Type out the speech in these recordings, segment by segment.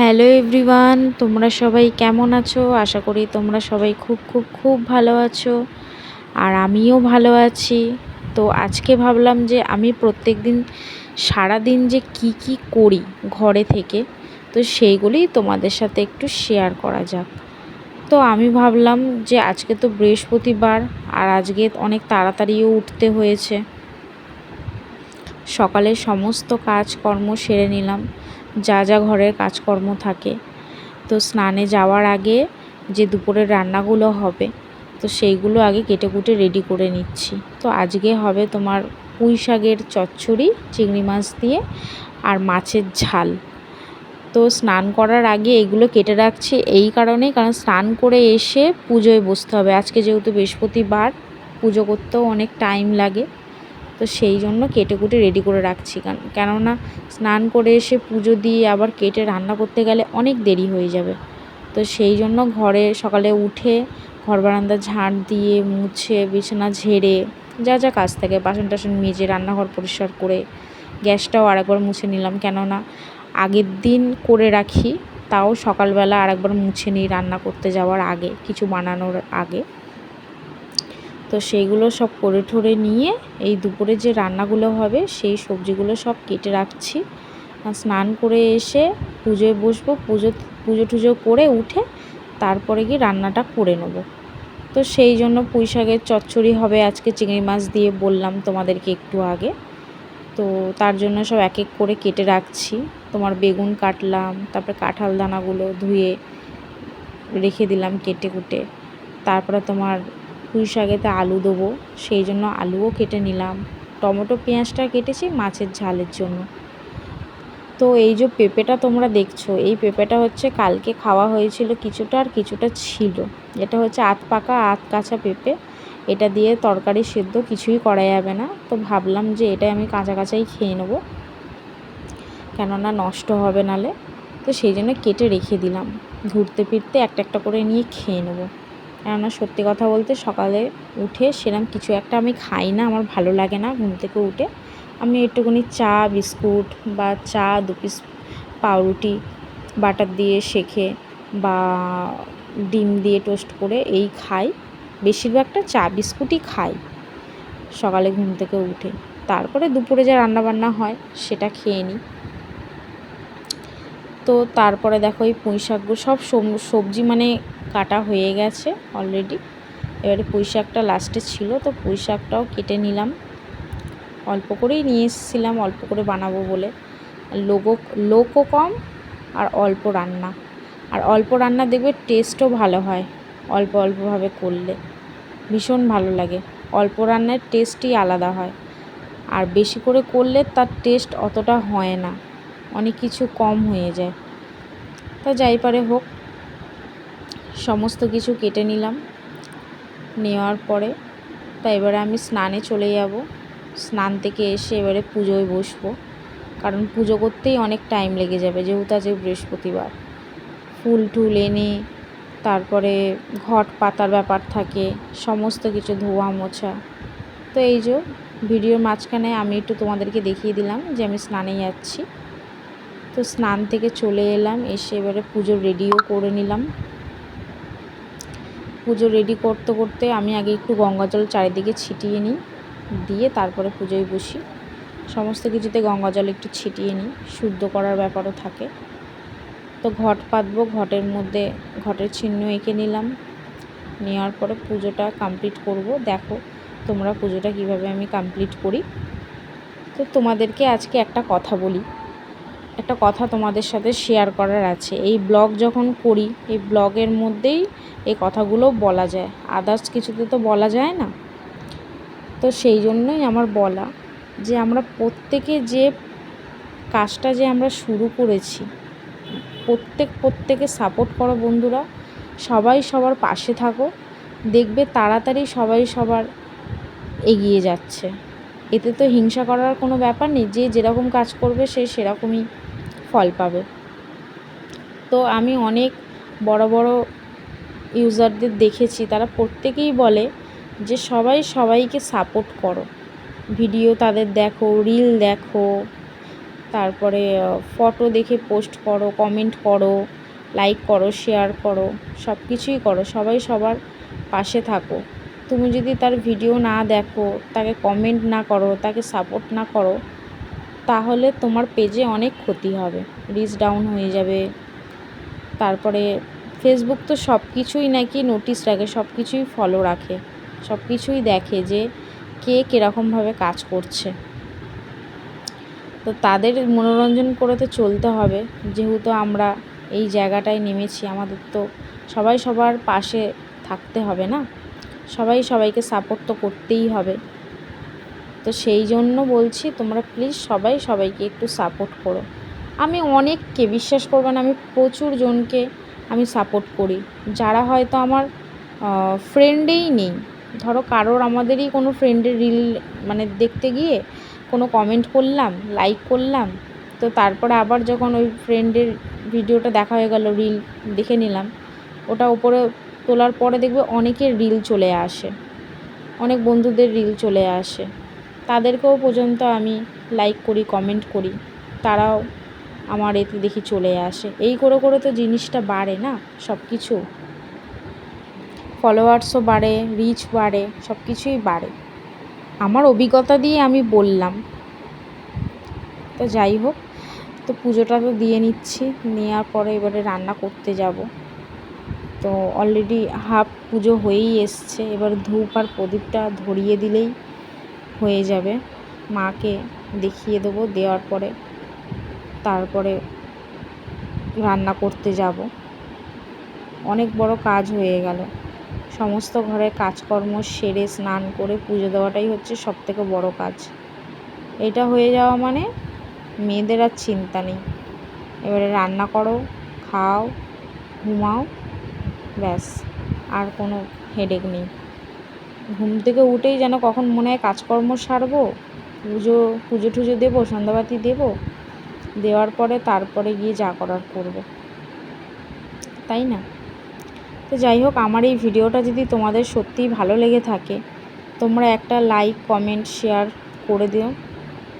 Hello everyone, তোমরা সবাই কেমন আছো? আশা করি তোমরা সবাই খুব খুব খুব ভালো আছো আর আমিও ভালো আছি। তো আজকে ভাবলাম যে আমি প্রত্যেক দিন সারাদিন যে কি কি করি ঘরে থেকে, তো সেইগুলি তোমাদের সাথে একটু শেয়ার করা যাক। তো আমি ভাবলাম যে আজকে তো বৃহস্পতিবার আর আজকে অনেক তাড়াতাড়িও উঠতে হয়েছে। সকালে সমস্ত কাজকর্ম সেরে নিলাম। যা যা ঘরের কাজকর্ম থাকে। তো স্নানে যাওয়ার আগে যে দুপুরের রান্নাগুলো হবে, তো সেইগুলো আগে কেটে কুটে রেডি করে নিচ্ছি। তো আজকে হবে তোমার পুঁই শাকের চচ্চড়ি, চিংড়ি মাছ দিয়ে আর মাছের ঝাল। তো স্নান করার আগে এগুলো কেটে রাখছি এই কারণেই, কারণ স্নান করে এসে পুজোয় বসতে হবে। আজকে যেহেতু বৃহস্পতিবার, পুজো করতেও অনেক টাইম লাগে। তো সেই জন্য কেটে কুটে রেডি করে রাখছি। কেননা স্নান করে এসে পুজো দিয়ে আবার কেটে রান্না করতে গেলে অনেক দেরি হয়ে যাবে। তো সেই জন্য ঘরে সকালে উঠে ঘর বারান্দা ঝাঁট দিয়ে মুছে, বিছানা ঝেড়ে যা যা কাজ থাকে বাসন টাসন মেজে রান্নাঘর পরিষ্কার করে গ্যাসটাও আরেকবার মুছে নিলাম। কেননা আগের দিন করে রাখি, তাও সকালবেলা আরেকবার মুছে নিই রান্না করতে যাওয়ার আগে, কিছু বানানোর আগে। তো সেইগুলো সব করে ঠরে নিয়ে এই দুপুরে যে রান্নাগুলো হবে সেই সবজিগুলো সব কেটে রাখছি। স্নান করে এসে পুজোয় বসবো, পুজো পুজো টুজো করে উঠে তারপরে গিয়ে রান্নাটা করে নেব। তো সেই জন্য পুঁই শাকের চচ্চড়ি হবে আজকে, চিংড়ি মাছ দিয়ে বললাম তোমাদেরকে একটু আগে। তো তার জন্য সব এক এক করে কেটে রাখছি। তোমার বেগুন কাটলাম, তারপরে কাঁঠাল দানাগুলো ধুয়ে রেখে দিলাম কেটে কুটে। তারপরে তোমার পুঁই শাকেতে আলু দেবো, সেই জন্য আলুও কেটে নিলাম। টমেটো, পেঁয়াজটা কেটেছি মাছের ঝালের জন্য। তো এই যে পেঁপেটা তোমরা দেখছ, এই পেঁপেটা হচ্ছে কালকে খাওয়া হয়েছিল কিছুটা আর কিছুটা ছিল। এটা হচ্ছে আত পাকা আত কাঁচা পেঁপে। এটা দিয়ে তরকারি সেদ্ধ কিছুই করা যাবে না। তো ভাবলাম যে এটা আমি কাঁচা কাঁচাই খেয়ে নেব। কেননা নষ্ট হবে নালে। তো সেই জন্য কেটে রেখে দিলাম। ঘুরতে ফিরতে একটা একটা করে নিয়ে খেয়ে নেব। কেননা সত্যি কথা বলতে সকালে উঠে সেরম কিছু একটা আমি খাই না, আমার ভালো লাগে না ঘুম থেকে উঠে। আমি একটুখানি চা, বিস্কুট বা চা, দু পিস পাউরুটি, বাটার দিয়ে শেখে বা ডিম দিয়ে টোস্ট করে এই খাই। বেশিরভাগটা চা, বিস্কুটই খাই সকালে ঘুম থেকে উঠে। তারপরে দুপুরে যা রান্নাবান্না হয় সেটা খেয়ে নিই। তো তারপরে দেখো এই পুঁই শাকগুলো সব সবজি মানে কাটা হয়ে গেছে অলরেডি এবারে পুঁই শাকটা লাস্টে ছিল, তো পুঁই শাকটাও কেটে নিলাম। অল্প করেই নিয়ে এসেছিলাম, অল্প করে বানাবো বলে। লোকও লোকও কম আর অল্প রান্না। আর অল্প রান্না দেখবে টেস্টও ভালো হয় অল্প অল্পভাবে করলে। ভীষণ ভালো লাগে। অল্প রান্নার টেস্টই আলাদা হয়। আর বেশি করে করলে তার টেস্ট অতটা হয় না। অনেক কিছু কম হয়ে যায়। তা যাই পারে হোক। সমস্ত কিছু কেটে নিলাম। নেওয়ার পরে তা এবারে আমি স্নানে চলে যাব। স্নান থেকে এসে এবারে পুজোয় বসবো। কারণ পুজো করতেই অনেক টাইম লেগে যাবে, যেহেতু আজকে বৃহস্পতিবার। ফুল টুল এনে, তারপরে ঘট পাতার ব্যাপার থাকে, সমস্ত কিছু ধোয়া মোছা। তো এই যে ভিডিওর মাঝখানে আমি একটু তোমাদেরকে দেখিয়ে দিলাম যে আমি স্নানে যাচ্ছি। তো স্নান থেকে চলে এলাম, এসে এবারে পুজো রেডিও করে নিলাম। পুজো রেডি করতে করতে আমি আগে একটু গঙ্গা জল চারিদিকে ছিটিয়ে নিই, দিয়ে তারপরে পুজোয় বসি। সমস্ত কিছুতে গঙ্গা জল একটু ছিটিয়ে নিই, শুদ্ধ করার ব্যাপারও থাকে। তো ঘট পাতবো, ঘটের মধ্যে ঘটের চিহ্ন এঁকে নিলাম। নেওয়ার পরে পুজোটা কমপ্লিট করব। দেখো তোমরা পুজোটা কীভাবে আমি কমপ্লিট করি। তো তোমাদেরকে আজকে একটা কথা বলি। একটা কথা তোমাদের সাথে শেয়ার করার আছে। এই ব্লগ যখন করি, এই ব্লগের মধ্যেই এই কথাগুলো বলা যায়। আদার্স কিছুতে তো বলা যায় না। তো সেই জন্যই আমার বলা যে, আমরা প্রত্যেকে যে কাজটা যে আমরা শুরু করেছি, প্রত্যেক, প্রত্যেকে সাপোর্ট করো বন্ধুরা। সবাই সবার পাশে থাকো। দেখবে তাড়াতাড়ি সবাই সবার এগিয়ে যাচ্ছে। এতে তো হিংসা করার কোনো ব্যাপার নেই। যে যেরকম কাজ করবে সে সেরকমই ফল পাবে। তো আমি অনেক বড় বড় ইউজারদের দেখেছি, তারা প্রত্যেকেই বলে যে সবাই সবাইকে সাপোর্ট করো। ভিডিও তাদের দেখো, রিল দেখো, তারপরে ফটো দেখে পোস্ট করো, কমেন্ট করো, লাইক করো, শেয়ার করো সব কিছুই করো, সবাই সবার পাশে থাকো। তুমি যদি তার ভিডিও না দেখো, তাকে কমেন্ট না করো, তাকে সাপোর্ট না করো তাহলে তোমার পেজে অনেক ক্ষতি হবে। রিচ ডাউন হয়ে যাবে। তারপরে ফেসবুক তো সব কিছুই নাকি নোটিশ রাখে সব কিছুই ফলো রাখে সব কিছুই দেখে যে কে কীরকমভাবে কাজ করছে। তো তাদের মনোরঞ্জন করে তো চলতে হবে। যেহেতু আমরা এই জায়গাটায় নেমেছি, আমাদের তো সবাই সবার পাশে থাকতে হবে না? সবাই সবাইকে সাপোর্ট তো করতেই হবে। তো সেই জন্য বলছি, তোমরা প্লিজ সবাই সবাইকে একটু সাপোর্ট করো। আমি অনেককে বিশ্বাস করবে না, আমি প্রচুর জনকে আমি সাপোর্ট করি। যারা হয়তো আমার ফ্রেন্ডেই নেই। ধরো কারোর আমাদেরই কোনো ফ্রেন্ডের রিল মানে দেখতে গিয়ে কোনো কমেন্ট করলাম লাইক করলাম, তো তারপরে আবার যখন ওই ফ্রেন্ডের ভিডিওটা দেখা হয়ে গেল রিল দেখে নিলাম, ওটা ওপরে তোলার পরে দেখবে অনেকের রিল চলে আসে। অনেক বন্ধুদের রিল চলে আসে। তাদেরকেও পর্যন্ত আমি লাইক করি কমেন্ট করি। তারাও আমার এতে দেখি চলে আসে। এই করে করে তো জিনিসটা বাড়ে না সব কিছু ফলোয়ার্সও বাড়ে রিচ বাড়ে সব কিছুই বাড়ে। আমার অভিজ্ঞতা দিয়ে আমি বললাম। তো যাই হোক, তো পুজোটা তো দিয়ে নিচ্ছি। নেওয়ার পরে এবারে রান্না করতে যাব। তো অলরেডি হাফ পুজো হয়েই এসছে। এবার ধূপ আর প্রদীপটা ধরিয়ে দিলেই হয়ে যাবে। মাকে দেখিয়ে দেবো, দেওয়ার পরে তারপরে রান্না করতে যাব। অনেক বড় কাজ হয়ে গেল। সমস্ত ঘরে কাজকর্ম সেরে স্নান করে পুজো দেওয়াটাই হচ্ছে সবথেকে বড় কাজ। এটা হয়ে যাওয়া মানে মেয়েদের আর চিন্তা নেই। এবারে রান্না করো, খাও, ঘুমাও, ব্যাস, আর কোনো হেডেক নেই। ঘুম থেকে উঠেই যেন কখন মনে হয় কাজকর্ম সারবো, পুজো পুজো টুজো দেবো, সন্ধ্যাবাতি দেবো, দেওয়ার পরে তারপরে গিয়ে যা করার করব। তাই না? তো যাই হোক, আমার এই ভিডিওটা যদি তোমাদের সত্যিই ভালো লেগে থাকে, তোমরা একটা লাইক কমেন্ট শেয়ার করে দিও।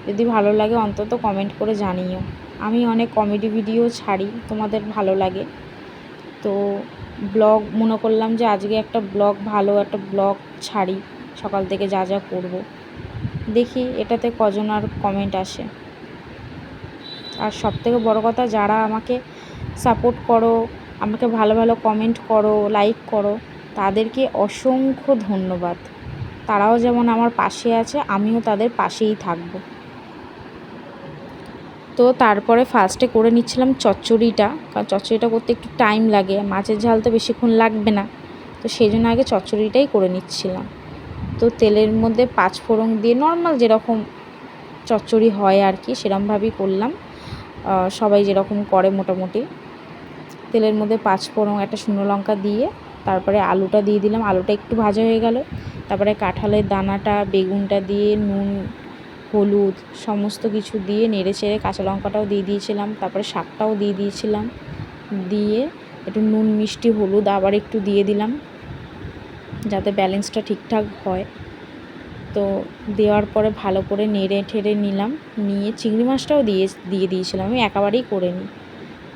যদি ভালো লাগে, অন্তত কমেন্ট করে জানিও। আমি অনেক কমেডি ভিডিও ছাড়ি, তোমাদের ভালো লাগে। তো ব্লগ, মনে করলাম যে আজকে একটা ব্লগ ভালো, একটা ব্লগ ছাড়ি, সকাল থেকে যা যা করব। দেখি এটাতে কজন আর কমেন্ট আসে। আর সব থেকে বড়ো কথা, যারা আমাকে সাপোর্ট করো, আমাকে ভালো ভালো কমেন্ট করো লাইক করো, তাদেরকে অসংখ্য ধন্যবাদ। তারাও যেমন আমার পাশে আছে, আমিও তাদের পাশেই থাকব। তো তারপরে ফার্স্টে করে নিচ্ছিলাম চচ্চড়িটা। কারণ চচ্চড়িটা করতে একটু টাইম লাগে, মাছের ঝাল তো বেশিক্ষণ লাগবে না। তো সেই জন্য আগে চচ্চড়িটাই করে নিচ্ছিলাম। তো তেলের মধ্যে পাঁচ ফোড়ন দিয়ে নর্মাল যেরকম চচ্চড়ি হয় আর কি সেরকমভাবেই করলাম। সবাই যেরকম করে মোটামুটি। তেলের মধ্যে পাঁচ ফোড়ন, একটা শুকনো লঙ্কা দিয়ে তারপরে আলুটা দিয়ে দিলাম। আলুটা একটু ভাজা হয়ে গেল। তারপরে কাঁঠালের দানাটা, বেগুনটা দিয়ে, নুন হলুদ সমস্ত কিছু দিয়ে নেড়ে চেড়ে কাঁচা লঙ্কাটাও দিয়ে দিয়েছিলাম, তারপরে শাকটাও দিয়ে দিয়েছিলাম, দিয়ে একটু নুন মিষ্টি হলুদ আবার একটু দিয়ে দিলাম যাতে ব্যালেন্সটা ঠিকঠাক হয়। তো দেওয়ার পরে ভালো করে নেড়ে ঠেড়ে নিলাম, নিয়ে চিংড়ি মাছটাও দিয়ে দিয়ে দিয়েছিলাম, আমি একেবারেই করে নিই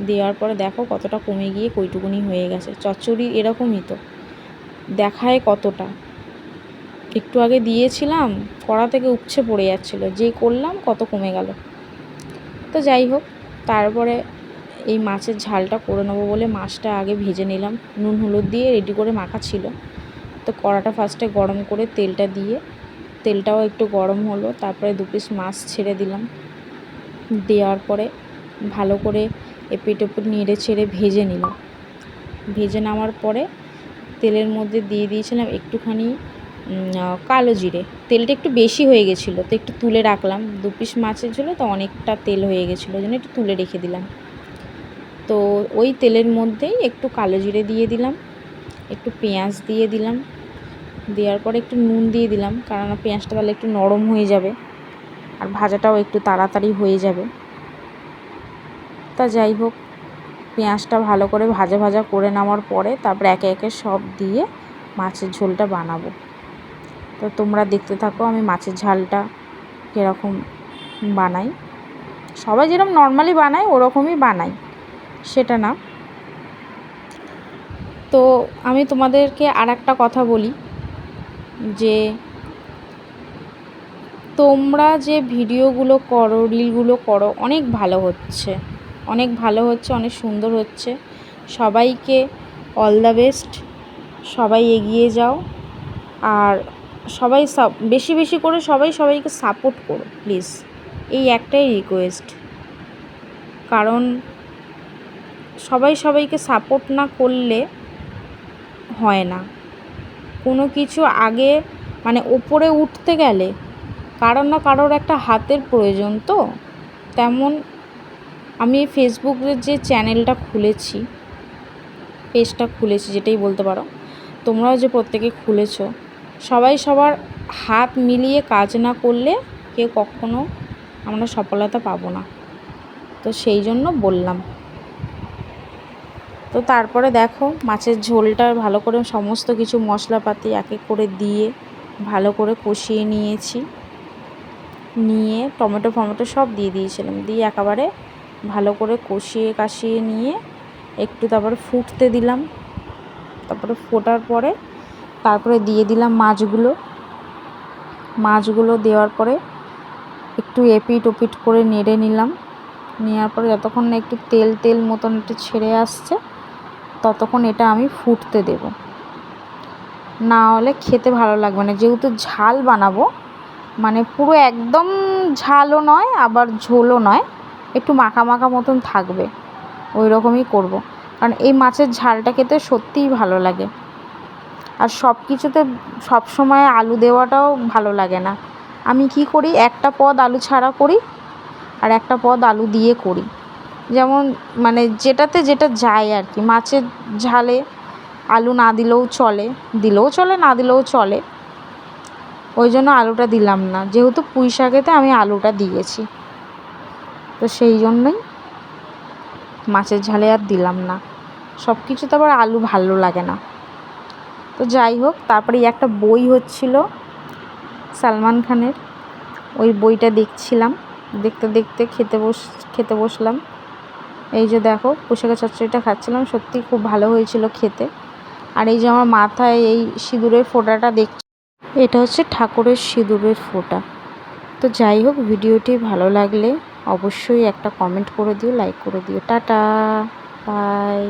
দেওয়ার পরে দেখো কতটা কমে গিয়ে কইটুকুনি হয়ে গেছে, চচ্চড়ি এরকমই তো, দেখায় কতটা। একটু আগে দিয়েছিলাম কড়া থেকে উপছে পড়ে যাচ্ছিল যেই করলাম কত কমে গেল। তো যাই হোক, তারপরে এই মাছের ঝালটা করে নেব বলে মাছটা আগে ভেজে নিলাম। নুন, হলুদ দিয়ে রেডি করে মাখা ছিল। তো কড়াটা ফার্স্টে গরম করে তেলটা দিয়ে, তেলটাও একটু গরম হলো, তারপরে দু পিস মাছ ছেড়ে দিলাম। দেওয়ার পরে ভালো করে এপিট ওপিট নেড়ে ছেড়ে ভেজে নিলাম। ভেজে নেওয়ার পরে তেলের মধ্যে দিয়ে দিয়েছিলাম একটুখানি কালো জিরে। তেলটা একটু বেশি হয়ে গেছিল, তো একটু তুলে রাখলাম। দু পিস মাছের ঝোলে, তো অনেকটা তেল হয়ে গেছিল, ওই জন্য একটু তুলে রেখে দিলাম। তো ওই তেলের মধ্যেই একটু কালো জিরে দিয়ে দিলাম, একটু পেঁয়াজ দিয়ে দিলাম। দেওয়ার পরে একটু নুন দিয়ে দিলাম কারণ পেঁয়াজটা তাহলে একটু নরম হয়ে যাবে, আর ভাজাটাও একটু তাড়াতাড়ি হয়ে যাবে। তা যাই হোক, পেঁয়াজটা ভালো করে ভাজা ভাজা করে নেওয়ার পরে তারপরে একে একে সব দিয়ে মাছের ঝোলটা বানাবো। তো তোমরা দেখতে থাকো, আমি মাছের ঝালটা কীরকম বানাই। সবাই যেরকম নর্মালি বানায়, ওরকমই বানাই। সেটা না। তো আমি তোমাদেরকে আর একটা কথা বলি, যে তোমরা যে ভিডিওগুলো করো, রিলগুলো করো, অনেক ভালো হচ্ছে। অনেক ভালো হচ্ছে, অনেক সুন্দর হচ্ছে। সবাইকে অল দ্য বেস্ট সবাই এগিয়ে যাও। আর সবাই সাব বেশি বেশি করে সবাই সবাইকে সাপোর্ট করো প্লিজ এই একটাই রিকোয়েস্ট কারণ সবাই সবাইকে সাপোর্ট না করলে হয় না। কোনো কিছু আগে মানে ওপরে উঠতে গেলে কারোর না কারোর একটা হাতের প্রয়োজন তো। তেমন আমি ফেসবুকের যে চ্যানেলটা খুলেছি, পেজটা খুলেছি, যেটাই বলতে পারো, তোমরাও যে প্রত্যেকে খুলেছো সবাই সবার হাত মিলিয়ে কাজ না করলে কেউ কখনো আমরা সফলতা পাবো না। তো সেই জন্য বললাম। তো তারপরে দেখো মাছের ঝোলটা ভালো করে সমস্ত কিছু মশলাপাতি এক এক করে দিয়ে ভালো করে কষিয়ে নিয়েছি। নিয়ে টমেটো ফমেটো সব দিয়ে দিয়েছিলাম। দিয়ে একেবারে ভালো করে কষিয়ে কাশিয়ে নিয়ে একটু তারপরে ফুটতে দিলাম। তারপরে ফোটার পরে তারপরে দিয়ে দিলাম মাছগুলো। মাছগুলো দেওয়ার পরে একটু এপিট ওপিট করে নেড়ে নিলাম। নেওয়ার পরে যতক্ষণ না একটু তেল তেল মতন একটু ছেড়ে আসছে, ততক্ষণ এটা আমি ফুটতে দেব। না হলে খেতে ভালো লাগবে না। যেহেতু ঝাল বানাবো মানে পুরো একদম ঝালও নয়, আবার ঝোলও নয়, একটু মাখা মাখা মতন থাকবে। ওই রকমই করব। কারণ এই মাছের ঝালটা খেতে সত্যিই ভালো লাগে। আর সব কিছুতে সব সময় আলু দেওয়াটাও ভালো লাগে না। আমি কি করি, একটা পদ আলু ছাড়া করি আর একটা পদ আলু দিয়ে করি। যেমন মানে যেটাতে যেটা যায় আর কি মাছের ঝালে আলু না দিলেও চলে দিলেও চলে, না দিলেও চলে। ওই জন্য আলুটা দিলাম না, যেহেতু পুঁই শাকেতে আমি আলুটা দিয়েছি। তো সেই জন্যই মাছের ঝালে আর দিলাম না। সব কিছুতে আবার আলু ভালো লাগে না। তো যাই হোক, তারপরে একটা বই হচ্ছিল সালমান খানের। ওই বইটা দেখছিলাম, দেখতে দেখতে খেতে বস, খেতে বসলাম। এই যে দেখো, পোশাকের চচ্চড়িটা খাচ্ছিলাম, সত্যি খুব ভালো হয়েছিল খেতে। আর এই যে আমার মাথায় এই সিঁদুরের ফোঁটাটা দেখ এটা হচ্ছে ঠাকুরের সিঁদুরের ফোঁটা। তো যাই হোক, ভিডিওটি ভালো লাগলে অবশ্যই একটা কমেন্ট করে দিও, লাইক করে দিও। Tata, bye.